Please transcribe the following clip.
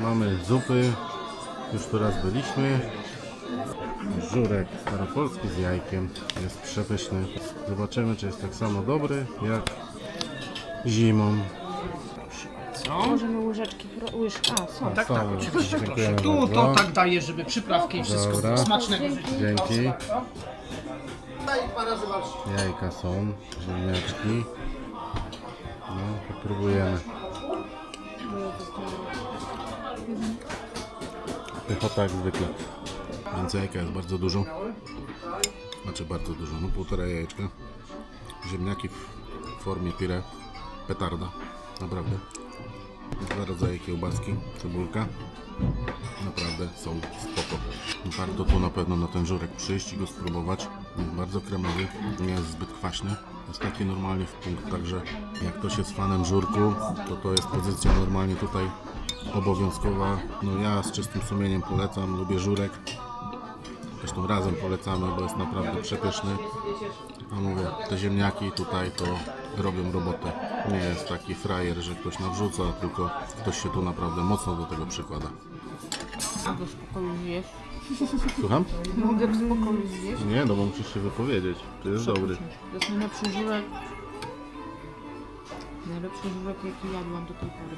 Mamy zupy. Już tu raz byliśmy. Żurek staropolski z jajkiem. Jest przepyszny. Zobaczymy, czy jest tak samo dobry jak zimą. Co? Możemy łyżeczki, pro- łyż, a są. Tak, tak, oczywiście, proszę. Tu bardzo. to tak daje, żeby przyprawki i wszystko. Dobra. Smacznego życzę. Dzięki. Jajka są, ziemniaczki. No, popróbujemy. Pychota jak zwykle. Więc jajka jest bardzo dużo. Znaczy bardzo dużo, no półtora jajeczka. Ziemniaki w formie pire. Petarda, naprawdę. Dwa rodzaje kiełbaski, cebulka. Naprawdę są spoko. Warto tu na pewno na ten żurek przyjść i go spróbować. Jest bardzo kremowy, nie jest zbyt kwaśny. Jest taki normalnie w punkt, także jak ktoś jest fanem żurku, to to jest pozycja normalnie tutaj obowiązkowa. No ja z czystym sumieniem polecam, lubię żurek. Zresztą razem polecamy, bo jest naprawdę przepyszny. A mówię, te ziemniaki tutaj to robią robotę. Nie jest taki frajer, że ktoś nawrzuca, tylko ktoś się tu naprawdę mocno do tego przykłada. Mogę w spokoju zjeść. Słucham? Mogę w spokoju zjeść. Nie, no bo musisz się wypowiedzieć. To jest dobry. To jest najlepszy żurek. Najlepszy żurek, jaki jadłam do tej pory.